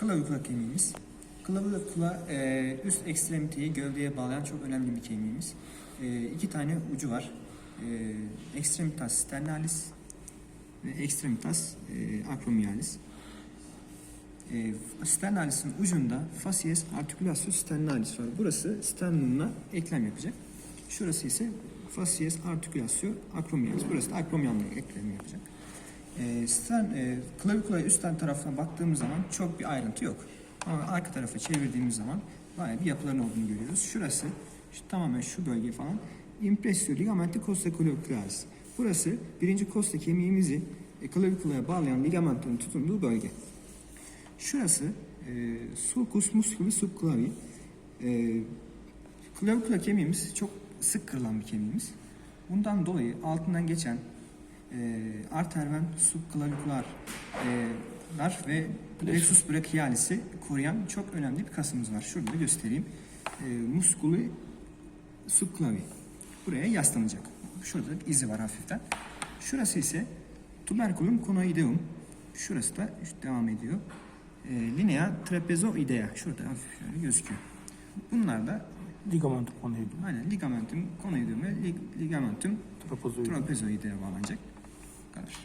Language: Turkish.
Klavikula kemiğimiz. Klavikula e, üst ekstremiteyi gövdeye bağlayan çok önemli bir kemiğimiz. E, iki tane ucu var. E, extremitas sternalis ve extremitas e, acromialis. E, sternalis'in ucunda facies articulatus sternalis var. Burası sternumla eklem yapacak. Şurası ise facies articulatio acromialis. Burası da acromianla eklem yapacak. E, stern, e, klavikulaya üstten tarafına baktığımız zaman çok bir ayrıntı yok. Ama arka tarafa çevirdiğimiz zaman bayağı bir yapıların olduğunu görüyoruz. Şurası şu, tamamen şu bölge falan impressio ligamenti costa clavicularis. Burası birinci costa kemiğimizi e, klavikulaya bağlayan ligamentin tutunduğu bölge. Şurası e, sulcus musculi subclavi. E, klavikula kemiğimiz çok sık kırılan bir kemiğimiz. Bundan dolayı altından geçen e, arterven e, lar ve plexus brachialis'i koruyan çok önemli bir kasımız var. Şurada da göstereyim. E, musculi subclavi. Buraya yaslanacak. Şurada bir izi var hafiften. Şurası ise tuberculum conoideum. Şurası da şu devam ediyor. E, linea trapezoidea. Şurada hafif şöyle gözüküyor. Bunlar da Ligamentum konuyordu. aynen ligamentum conoideum ve lig- ligamentum Trapezoid. trapezoidea bağlanacak. Bu kadar.